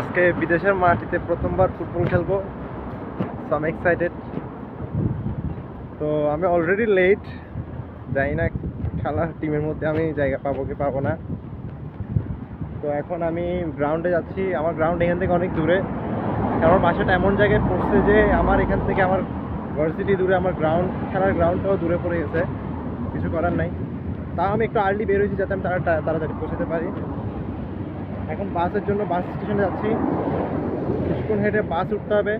আজকে বিদেশের মাটিতে প্রথমবার ফুটবল খেলব সো আম এক্সাইটেড তো আমি অলরেডি লেট জানি না খেলার টিমের মধ্যে আমি জায়গা পাবো কি পাবো না। তো এখন আমি গ্রাউন্ডে যাচ্ছি, আমার গ্রাউন্ড এখান থেকে অনেক দূরে। আমার বাসাটা এমন জায়গায় পড়ছে যে আমার এখান থেকে আমার ভার্সিটি দূরে, আমার গ্রাউন্ড খেলার গ্রাউন্ডটাও দূরে পড়ে গেছে। কিছু করার নাই। তাও আমি একটু আর্লি বের যাতে আমি তারা তাড়াতাড়ি পৌঁছাতে পারি। এখন বাসের জন্য বাস স্টেশনে যাচ্ছি। কিছুক্ষণ হেঁটে বাস উঠতে হবে।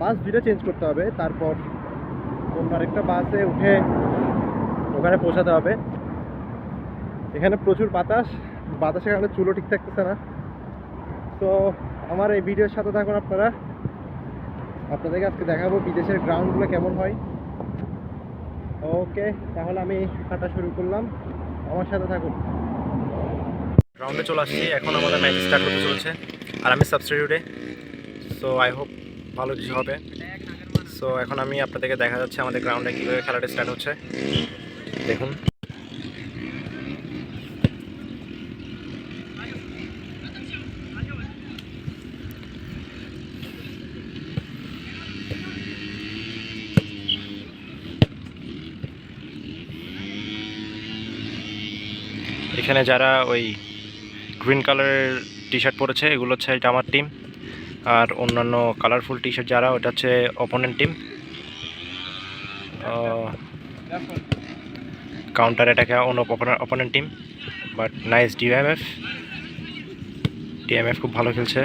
বাস দুইটা চেঞ্জ করতে হবে। তারপর অন্য আরেকটা বাসে উঠে ওখানে পৌঁছাতে হবে। এখানে প্রচুর বাতাস। বাতাসের কারণে চুলও ঠিক থাকতেছে না। তো আমার এই ভিডিওর সাথে থাকুন আপনারা। আপনাদেরকে আজকে দেখাবো বিদেশের গ্রাউন্ডগুলো কেমন হয়। ওকে তাহলে আমি হাঁটা শুরু করলাম। আমার সাথে থাকুন। গ্রাউন্ডে চলে আসছি। এখন আমাদের ম্যাচ স্টার্ট হতে চলছে। আর আমি সাবস্টিটিউটে সো আই হোপ ভালো কিছু হবে। সো এখন আমি আপনাদেরকে দেখা যাচ্ছে আমাদের গ্রাউন্ডে কীভাবে খেলাটা স্টার্ট হচ্ছে। দেখুন। এখানে যারা ওই গ্রিন কালারের টি শার্ট পরেছে, এগুলো হচ্ছে এটা আমার টিম আর অন্যান্য কালারফুল টি শার্ট যারা, ওটা হচ্ছে অপোনেন্ট টিম কাউন্টার অ্যাটাকে অন্য opponent team but nice DMF DMF খুব ভালো খেলছে।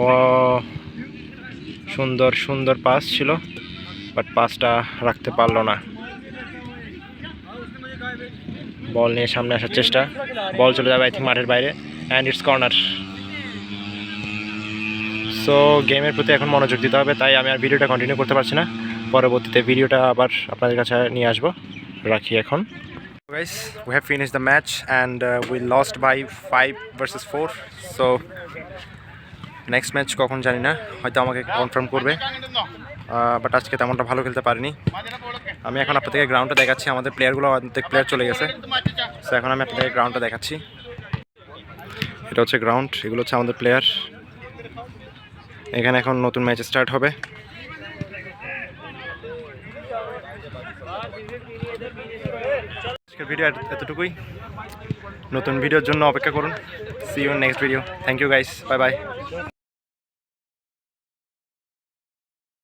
ও, সুন্দর সুন্দর পাস ছিল বাট পাসটা রাখতে পারল না। বল নিয়ে সামনে আসার চেষ্টা। বল চলে যাবে আই থিঙ্ক মাঠের বাইরে। অ্যান্ড ইটস কর্নার সো গেমের প্রতি এখন মনোযোগ দিতে হবে তাই আমি আর ভিডিওটা কন্টিনিউ করতে পারছি না। পরবর্তীতে ভিডিওটা আবার আপনাদের কাছে নিয়ে আসব। রাখি এখন। Guys we have finished the match and uh, we lost by 5 versus 4 so next match কখন জানি না হয়তো আমাকে কনফার্ম করবে। বাট আজকে তেমনটা ভালো খেলতে পারিনি। আমি এখন আপনাদেরকে গ্রাউন্ডটা দেখাচ্ছি আমাদের প্লেয়ারগুলো অর্ধেক প্লেয়ার চলে গেছে। সো এখন আমি আপনাদেরকে গ্রাউন্ডটা দেখাচ্ছি। এটা হচ্ছে গ্রাউন্ড এগুলো হচ্ছে আমাদের প্লেয়ার এখানে এখন নতুন ম্যাচ স্টার্ট হবে। আজকের ভিডিও এতটুকুই। নতুন ভিডিওর জন্য অপেক্ষা করুন। See you next video thank you guys bye bye